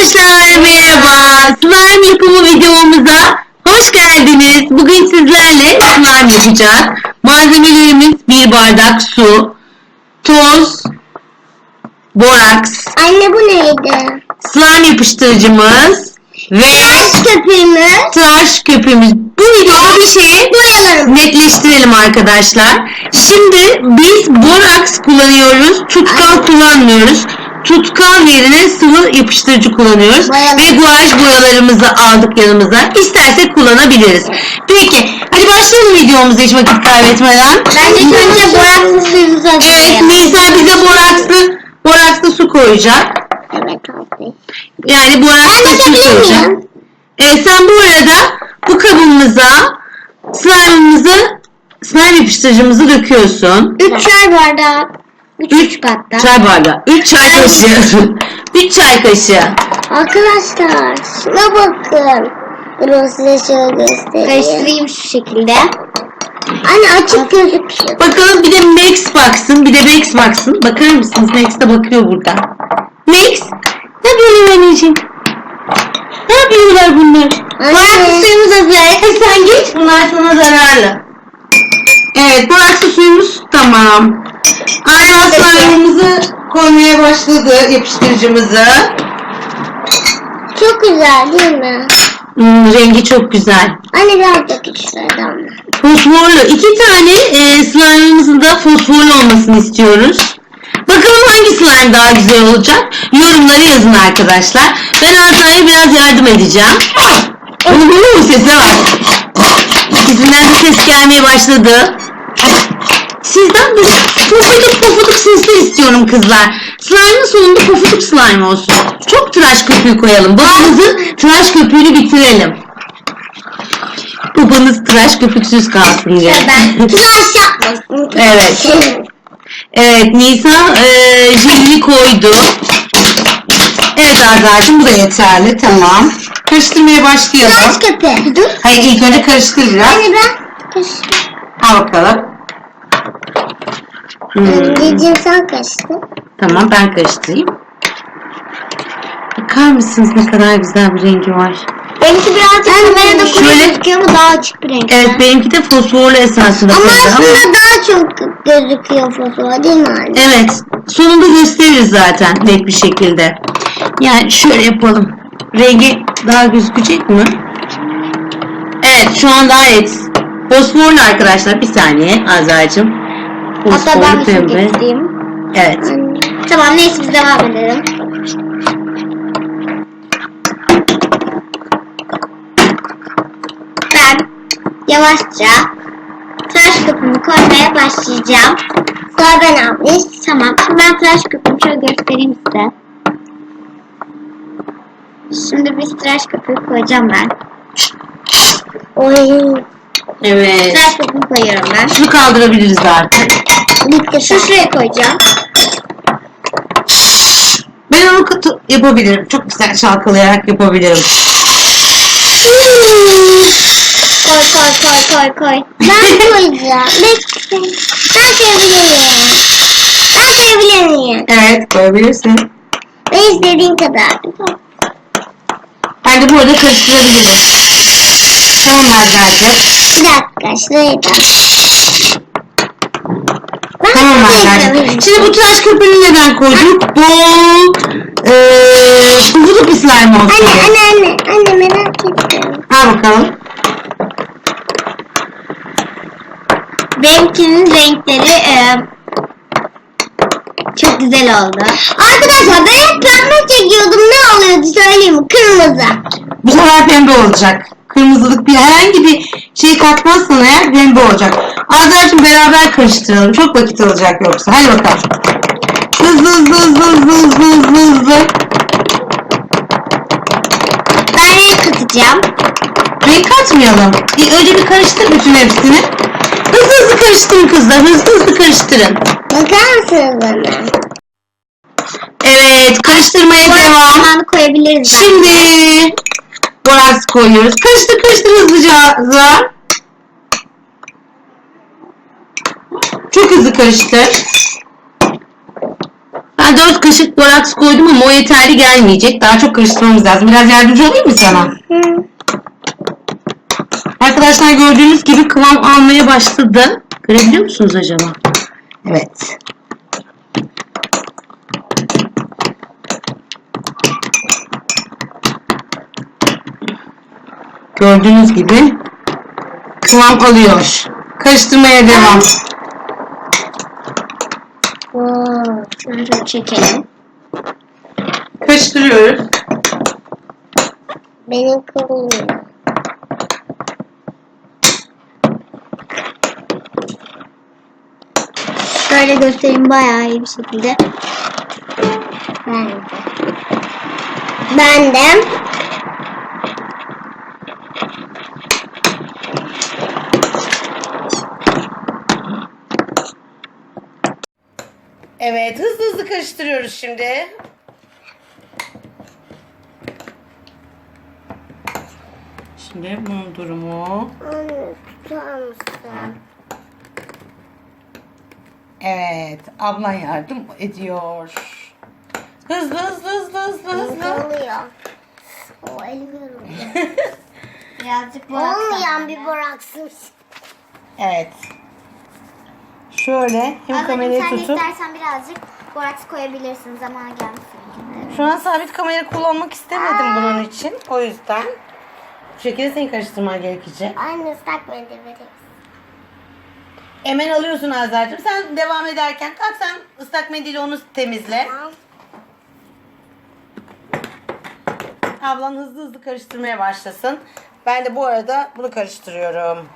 Arkadaşlar merhaba. Slime yapımı videomuza hoş geldiniz. Bugün sizlerle slime yapacağız. Malzemelerimiz bir bardak su, toz, boraks, Anne bu neydi? slime yapıştırıcımız ve Taş köpüğümüz. tıraş köpüğümüz. Bu videoda bir şeyi Boyalarım. netleştirelim arkadaşlar. Şimdi biz boraks kullanıyoruz. Tutkal kullanmıyoruz tutkal yerine sıvı yapıştırıcı kullanıyoruz. Bayağı. Ve guaj boyalarımızı aldık yanımıza. İstersek kullanabiliriz. Peki hadi başlayalım videomuza hiç vakit kaybetmeden. Ben ilk önce borakslı Evet hazırlayalım. Nisa bize borakslı borakslı su koyacak. Evet abi. Yani borakslı Ben su bakabilir koyacak. miyim? Evet sen bu arada bu kabımıza slime'ımızı slime yapıştırıcımızı döküyorsun. Üçer bardak. 3, 3 bardak. Çay bardağı. 3 çay kaşığı. 3 çay kaşığı. Arkadaşlar şuna bakın. Bunu size şöyle göstereyim. Karıştırayım şu şekilde. Anne açık gözüküyor. Bakalım bir de Max baksın. Bir de Max baksın. Bakar mısınız? Max de bakıyor burada. Max ne yapıyorlar anneciğim? Ne yapıyorlar bunlar? Burak'ın suyumuz azıyor. Sen geç bunlar sana zararlı. Evet Burak'ın suyumuz tamam. Aynen slime'ımızı koymaya başladı. Yapıştırıcımızı. Çok güzel değil mi? Hmm, rengi çok güzel. Anne biraz dök şuradan. Fosforlu. iki tane e, slime'ımızın da fosforlu olmasını istiyoruz. Bakalım hangi slime daha güzel olacak? Yorumları yazın arkadaşlar. Ben Azra'ya biraz yardım edeceğim. Bunu duyuyor musun? Sese bak. İkisinden de ses gelmeye başladı. Sizden böyle pofuduk pofuduk sesler istiyorum kızlar. Slime'ın sonunda pofuduk slime olsun. Çok tıraş köpüğü koyalım. Babanızın tıraş köpüğünü bitirelim. Babanız tıraş köpüksüz kalsın diye. Ben tıraş yapmasın. Evet. Evet Nisa e, jelini koydu. Evet Azra'cığım bu da yeterli. Tamam. Karıştırmaya başlayalım. Tıraş köpüğü. Hayır ilk önce karıştır biraz. Anne ben karıştır. Al bakalım. Hmm, Anneciğim sen karıştır. Tamam ben karıştırayım. Bakar mısınız ne kadar güzel bir rengi var. Benimki birazcık kamerada Şöyle- kuru gözüküyor ama daha açık bir renk. Evet benimki de fosforlu esasında. Ama koydu aslında daha çok gözüküyor fosfor değil mi anne? Evet. Sonunda gösteririz zaten net bir şekilde. Yani şöyle yapalım. Rengi daha gözükecek mi? Evet şu an gayet fosforlu arkadaşlar. Bir saniye Azra'cığım. Hatta ben bir pembe. getireyim. Evet. Tamam neyse biz devam edelim. Ben yavaşça tıraş köpüğümü koymaya başlayacağım. Sonra ben almış. Tamam. Şimdi ben tıraş köpüğümü şöyle göstereyim size. Şimdi bir tıraş köpüğü koyacağım ben. Oy. Evet. Tıraş köpüğümü koyuyorum ben. Şunu kaldırabiliriz artık. Bitti. Şu şuraya koyacağım. Ben onu yapabilirim. Çok güzel çalkalayarak yapabilirim. Koy koy koy koy koy. Ben koyacağım. Bekle. Ben koyabilir miyim? Ben koyabilir miyim? Evet koyabilirsin. Ben istediğin kadar. Ben de bu arada karıştırabilirim. Tamam Azra'cığım. Bir dakika şuraya da. Ben Tamam koyayım. Şimdi bu tıraş köpüğünü neden koyduk? Bol eee pufuduk bir slime olsun. Anne anne anne. Anne merak ettim. Al bakalım. Benimkinin renkleri e, çok güzel oldu. Arkadaşlar ben hep pembe çekiyordum. Ne oluyordu söyleyeyim mi? Kırmızı. Bu sefer pembe olacak. Kırmızılık bir herhangi bir şey katmazsan eğer pembe olacak. Azra'cığım beraber karıştıralım. Çok vakit alacak yoksa. Hadi bakalım. Hızlı hızlı hızlı hızlı hızlı hızlı hızlı. Ben renk katacağım. Renk katmayalım. Bir- Önce bir karıştır bütün hepsini. Hızlı hızlı karıştırın kızlar. Hızlı hızlı karıştırın. Bakar mısınız bana? Evet karıştırmaya devam. Koyabiliriz. Şimdi boraks koyuyoruz. Karıştır karıştır hızlıca. Çok hızlı karıştır. Ben 4 kaşık boraks koydum ama o yeterli gelmeyecek. Daha çok karıştırmamız lazım. Biraz yardımcı olayım mı sana? Hı. Arkadaşlar gördüğünüz gibi kıvam almaya başladı. Görebiliyor musunuz acaba? Evet. Gördüğünüz gibi kıvam alıyor. Karıştırmaya devam. Oo, şöyle çekelim. Karıştırıyoruz. Benim kırılmıyor. Şöyle göstereyim bayağı iyi bir şekilde. Ben de. Ben de. Evet hızlı hızlı karıştırıyoruz şimdi. Şimdi bunun durumu. tutar mısın? Evet ablan yardım ediyor. Hızlı hızlı hızlı hızlı hızlı. oluyor? O elim yoruluyor. Birazcık Olmayan bir boraksmış. Evet. Şöyle hem kamerayı sen tutup. istersen birazcık boraks koyabilirsin zamanı gelmiş. Şu an sabit kamera kullanmak istemedim bunun için. O yüzden bu şekilde seni karıştırman gerekecek. Aynı ıslak mendil veririz. Hemen alıyorsun Azra'cığım. Sen devam ederken kalk sen ıslak mendille onu temizle. Tamam. Ablan hızlı hızlı karıştırmaya başlasın. Ben de bu arada bunu karıştırıyorum.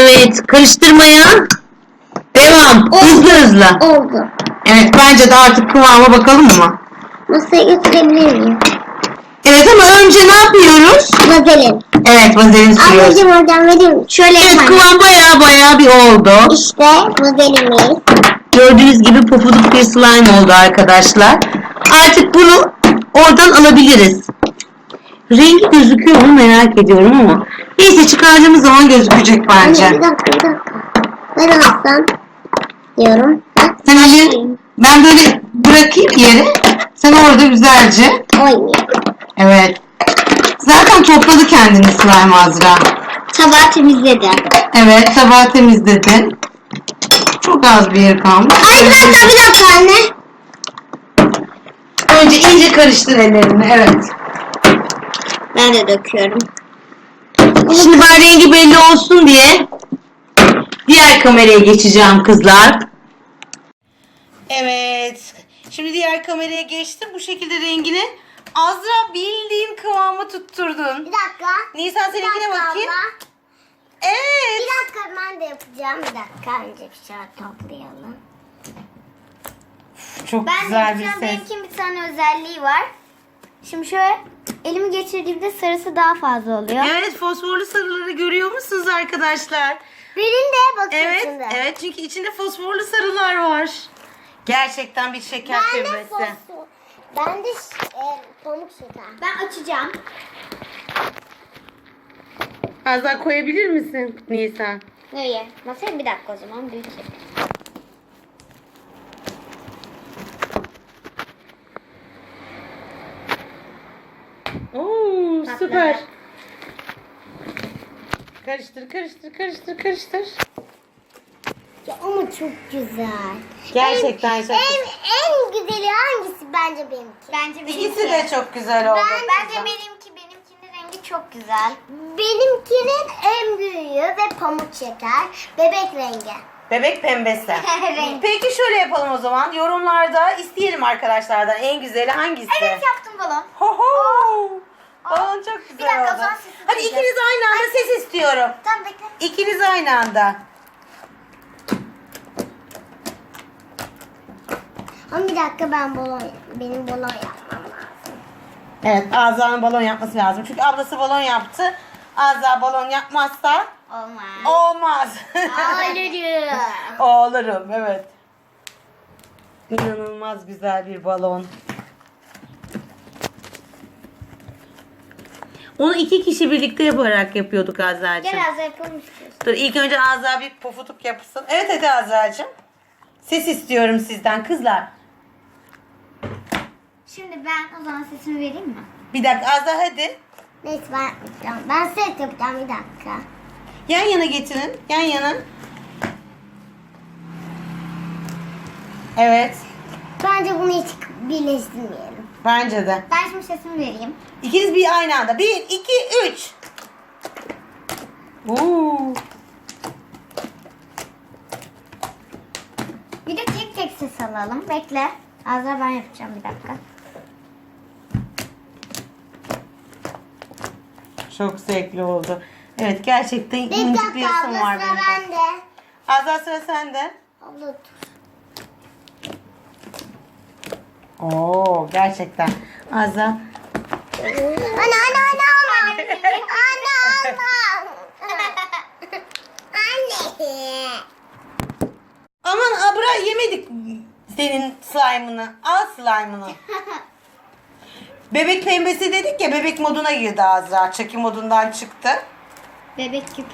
Evet karıştırmaya devam. Hızlı hızlı. Oldu. Evet bence de artık kıvama bakalım mı? Masaya götürebilir miyim? Evet ama önce ne yapıyoruz? Vazelin. Evet vazelin sürüyoruz. Ablacığım oradan vereyim. Şöyle Evet yapalım. kıvam baya baya bir oldu. İşte vazelimiz. Gördüğünüz gibi pofuduk bir slime oldu arkadaşlar. Artık bunu oradan alabiliriz. Rengi gözüküyor mu merak ediyorum ama. Neyse çıkardığımız zaman gözükecek Anne bence. bir dakika bir dakika. Ben alsam diyorum. Bak, Sen öyle, ben böyle bırakayım yere. Sen orada güzelce. Oynuyor. Evet. Zaten topladı kendini slime Azra. Tabağı temizledi. Evet sabah temizledin. Çok az bir yer kalmış. Ay bir dakika bir dakika anne. Önce iyice karıştır ellerini. Evet. Ben de döküyorum. Şimdi ben rengi belli olsun diye diğer kameraya geçeceğim kızlar. Evet. Şimdi diğer kameraya geçtim. Bu şekilde rengini Azra bildiğim kıvamı tutturdun. Bir dakika. Nisan seninkine bakayım. Evet. Bir dakika ben de yapacağım. Bir dakika önce bir şey toplayalım. Çok Ben güzel bir ses. Benimkinin bir tane özelliği var. Şimdi şöyle elimi geçirdiğimde sarısı daha fazla oluyor. Evet fosforlu sarıları görüyor musunuz arkadaşlar? Birinde bakın Evet, şimdi. evet çünkü içinde fosforlu sarılar var. Gerçekten bir şeker Ben de pembesi. fosfor. Ben de e, pamuk şeker. Ben açacağım. Az daha koyabilir misin Nisan? Nereye? Masaya bir dakika o zaman büyük süper. Karıştır, karıştır, karıştır, karıştır. Ya ama çok güzel. Gerçekten en, çok en, en güzeli hangisi bence benimki? Bence İkisi de çok güzel oldu. bence benimki benimkinin rengi çok güzel. Benimkinin en büyüğü ve pamuk şeker. Bebek rengi. Bebek pembesi. Renk. Peki şöyle yapalım o zaman. Yorumlarda isteyelim arkadaşlardan en güzeli hangisi? Evet yaptım balon. Ho ho. Balon çok güzel dakika, oldu. sesi Hadi ikiniz aynı anda ses istiyorum. Tamam bekle. İkiniz aynı anda. Ama bir dakika ben balon, benim balon yapmam lazım. Evet Azra'nın balon yapması lazım. Çünkü ablası balon yaptı. Azra balon yapmazsa Olmaz. olmaz. Ağlarım. Ağlarım evet. İnanılmaz güzel bir balon. Onu iki kişi birlikte yaparak yapıyorduk Azra'cığım. Gel Azra yapalım istiyorsun. Dur ilk önce Azra bir pofuduk yapsın. Evet hadi Azra'cığım. Ses istiyorum sizden kızlar. Şimdi ben o zaman sesimi vereyim mi? Bir dakika Azra hadi. Neyse ben yapacağım. Ben set yapacağım bir dakika. Yan yana getirin. Yan yana. Evet. Bence bunu hiç birleştirmeyelim. Bence de. Ben şimdi sesimi vereyim. İkiniz bir aynı anda. Bir, iki, üç. Oo. Bir de tek tek ses alalım. Bekle. Azra ben yapacağım bir dakika. Çok zevkli oldu. Evet gerçekten Bir incik bir dakika resim abla var sıra burada. bende. Azra sıra sende. Abla dur. Oo gerçekten. Azra. Ana ana ana ana. ana ana. Anne. Aman Abra yemedik senin slime'ını. Al slime'ını. Bebek pembesi dedik ya bebek moduna girdi Azra. Çekim modundan çıktı. Bebek gibi.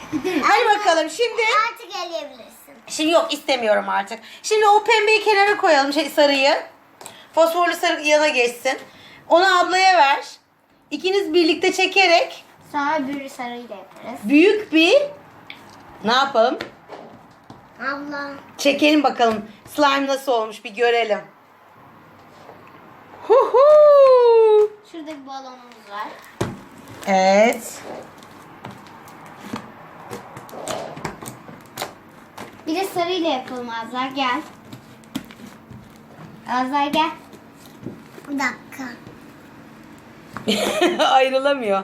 Hadi bakalım şimdi. Artık eleyebilirsin. Şimdi yok istemiyorum artık. Şimdi o pembeyi kenara koyalım şey sarıyı. Fosforlu sarı yana geçsin. Onu ablaya ver. İkiniz birlikte çekerek Sonra öbürü sarıyla yaparız. büyük bir ne yapalım? Abla. Çekelim bakalım slime nasıl olmuş bir görelim. Hu hu. Şurada bir balonumuz var. Evet. Bir de sarıyla yapalım Azar gel. Azar gel. Bir dakika. Ayrılamıyor.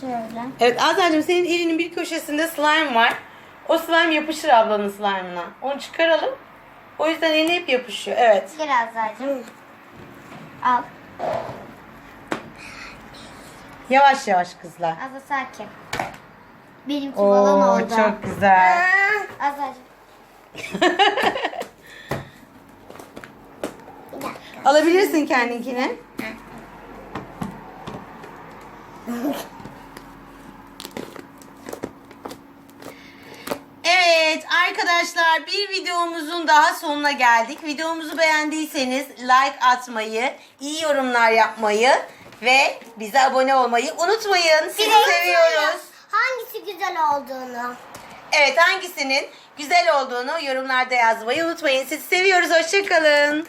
Şöyle. Evet Azra'cığım senin elinin bir köşesinde slime var. O slime yapışır ablanın slime'ına. Onu çıkaralım. O yüzden eline hep yapışıyor. Evet. Gel Azar'cığım. Al. Yavaş yavaş kızlar. Azar sakin. Benimki Oo oldu. çok güzel. Azar'cığım. Bir dakika. Alabilirsin kendinkini. Evet arkadaşlar bir videomuzun daha sonuna geldik. Videomuzu beğendiyseniz like atmayı, iyi yorumlar yapmayı ve bize abone olmayı unutmayın. Sizi seviyoruz. Hangisi güzel olduğunu. Evet hangisinin güzel olduğunu yorumlarda yazmayı unutmayın. Sizi seviyoruz. Hoşçakalın.